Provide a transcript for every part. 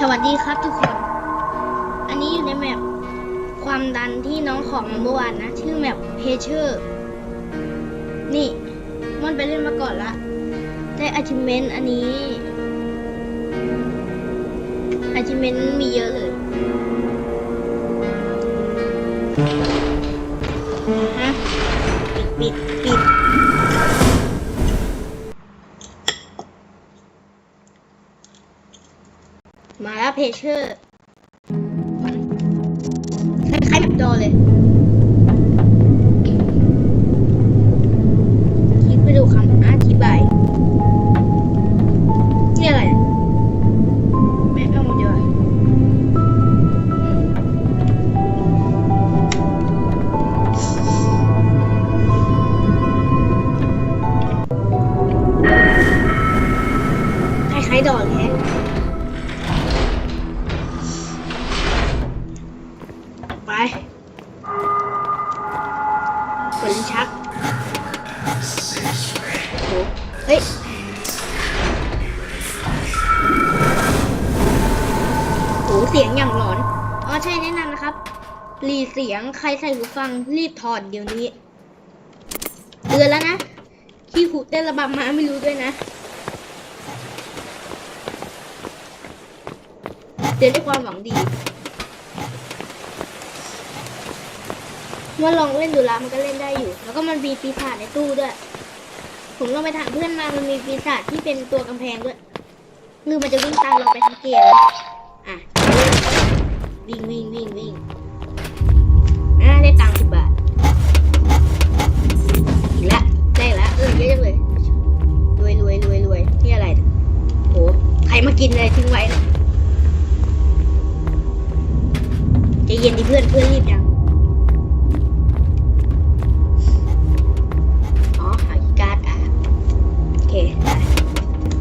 สวัสดีครับทุกคน อันนี้อยู่ในแมปความดันที่น้องของเมื่อวานนะ ชื่อแมปเพเชอร์ นี่มันไปเล่นมาก่อนละได้ achievement อันนี้ achievement มีเยอะเลย ฮะ ปิด ปิด ปิด มาแล้วเพเชอร์คล้ายๆแบบดเลย ไปเปิดลิ้นชักโหเฮ้ยโหเสียงอย่างหลอนอ๋อใช่แนะนำนะครับรีเสียงใครใส่หูฟังรีบถอดเดี๋ยวนี้เตือนแล้วนะขี้หูเต้นระบำมาไม่รู้ด้วยนะเตือนด้วยความหวังดี เมื่อลองเล่นดูแล้วมันก็เล่นได้อยู่ แล้วก็มันมีปีศาจในตู้ด้วย ผมลองไปถามเพื่อนมามันมีปีศาจที่เป็นตัวกำแพงด้วยคือมันจะวิ่งตามเราไปทั้งเกมอะวิ่งวิ่งวิ่งวิ่งอะได้ตังค์สิบบา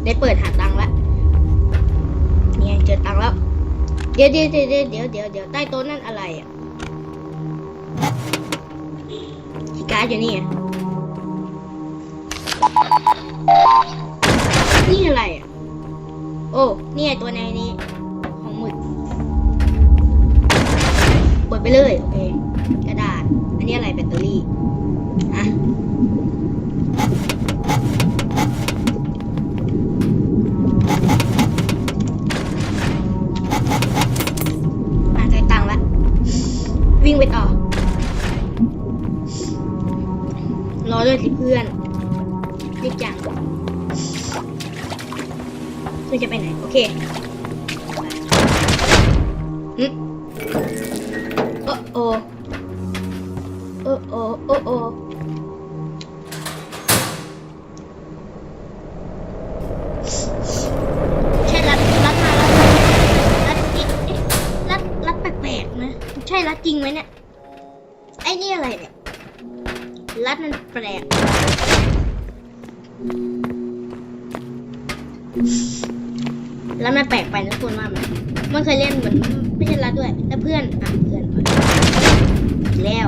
ได้เปิดหาตังค์ละเนี่ยเจอตังค์แล้ว เดี๋ยวเดี๋ยวเดี๋ยวเดี๋ยวเดี๋ยวเดี๋ยวใต้โต๊ะนั่นอะไรอะกีการ์ดอยู่นี่อะนี่อะไรอะ โอ้ นี่ไงตัวใน พื่อนจะไปไหนโอเคหึโอ้โอโอ้โอโอ้โอใช่รัดรัดมารัดรัดจริงเอ๊ะรัดรัดแปลกๆนะ ใช่รัดจริงไหมเนี่ย ไอ้นี่อะไรเนี่ย รัดมันแปลก แล้วมันแปลกไปนะคุณว่าไหมมันเคยเล่นเหมือนไม่ใช่รัดด้วย แล้วเพื่อนอะเพื่อนก่อนแล้ว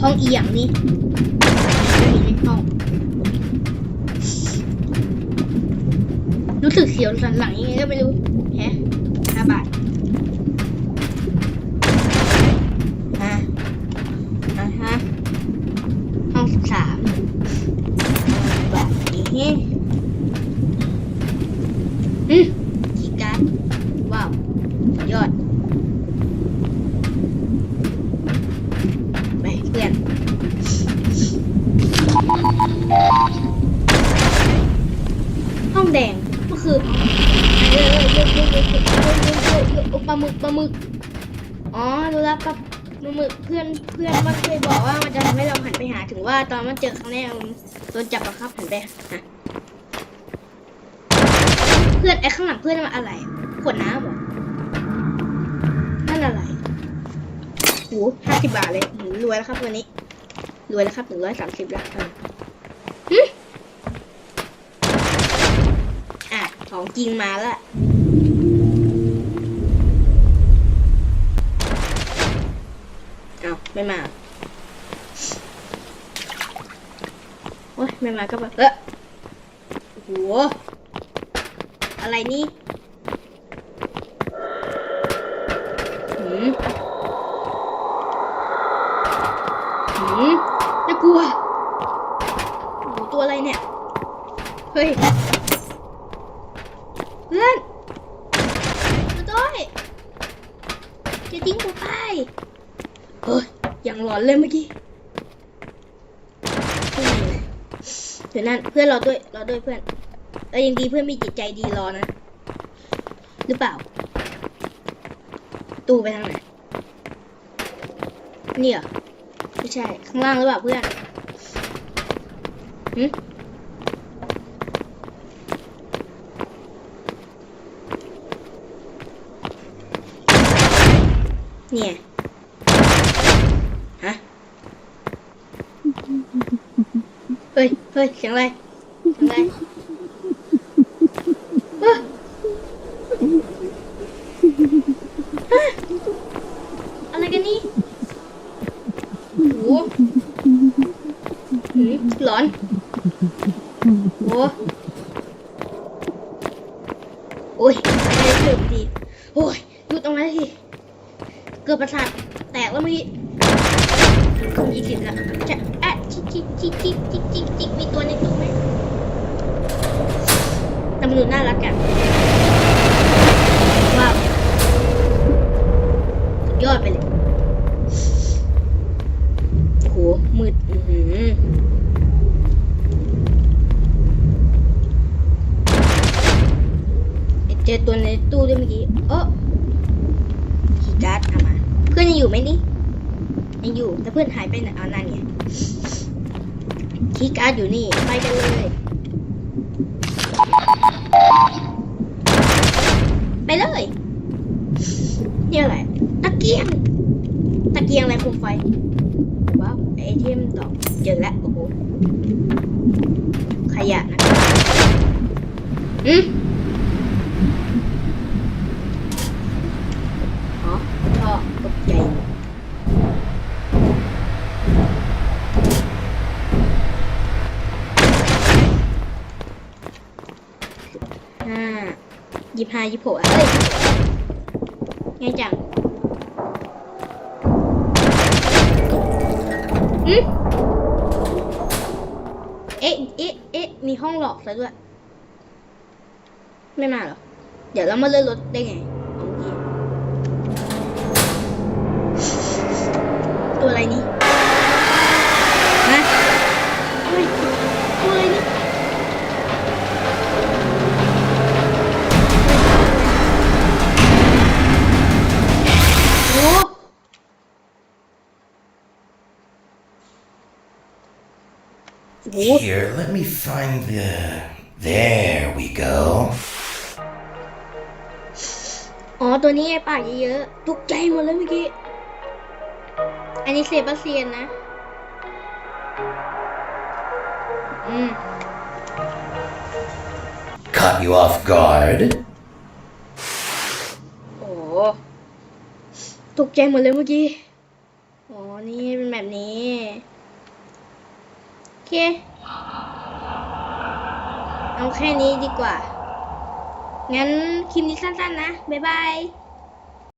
ห้องเอียงนี่ไม่มีในห้องรู้สึกเสียวสันหลังยังไงก็ไม่รู้แฮะห้าบาท ปลาหมึก อ๋อรู้แล้วปลาปลาหมึกเพื่อนเพื่อนมันเคยบอกว่ามันจะทำให้เราหันไปหาถึงว่าตอนมันเจอครั้งแรกมันโดนจับบังคับหันไปหาเพื่อนไอ้ข้างหลังเพื่อนมันอะไร ขวดน้ำหรอนั่นอะไรโหห้าสิบบาทเลยหืมรวยแล้วครับวันนี้ รวยแล้วครับหนึ่งร้อยสามสิบแล้วฮึอะของจริงมาแล้ว ไม่มาโอ้ยไม่มาก็แบบเออโอ้โอะไรนี่หืมหืมน่ากลัวโอ้ตัวอะไรเนี่ย เฮ้ย เพื่อนมาด้วยจะทิ้งกูไปเฮ้ย อย่างหลอนเลยเมื่อกี้เพื่อนอยู่ไหนเดี๋ยวนั่นเพื่อนเราด้วยเราด้วยเพื่อนเออยังดีเพื่อนมีจิตใจดีรอนะ หรือเปล่า ตู้ไปทางไหนนี่เหรอไม่ใช่ ข้างล่างหรือเปล่าเพื่อนหึเนี่ย ฮะ เฮ้ยเฮ้ยเสียงอะไรเสียงอะไรเฮ้ยฮะอะไรกันนี่โอ้โหหืมหลอนโอ้โอ้ยไม่ได้เกือบดีโอ้ยหยุดตรงนั้นทีเกือบประสาทแตกแล้วเมื่อกี้ยี่สิบละจะ จิกจิกจิกจิกจิกจิกจิกมีตัวในตู้ไหมตำรวจน่ารักกันว้าวยอดไปเลยโหมืดอือหือเจอตัวในตู้ด้วยเมื่อกี้เออคีย์การ์ดเอามา เพื่อนยังอยู่ไหมนี่ ยังอยู่แต่เพื่อนหายไปไหนเอานั่นไงคีย์การ์ดอยู่นี่ไปกันเลยไปเลยนี่อะไรตะเกียงตะเกียงอะไรโคมไฟว้าวไอเทมดอกเจอแล้วโอ้โหขยะนะอืมอ๋อท่อตกใจห้า ยี่ห้ายี่หกเอ้ยง่ายจังอืมเอ๊ะเอ๊ะเอ๊ะมีห้องหลอกซะด้วย ไม่มาหรอ เดี๋ยวเรามาเลื่อนรถได้ไงตัวอะไรนี่ Here, let me find the. There we go. อ๋อ ตัวนี้ไอ้ปากเยอะๆตกใจหมดเลยเมื่อกี้ อันนี้เซบาสเซียนนะ อืม Caught you off guard. โอ้ตกใจหมดเลยเมื่อกี้ อ๋อ นี่เป็นแบบนี้โอเค เอาแค่นี้ดีกว่า งั้นคลิปนี้สั้นๆนะ บ๊ายบาย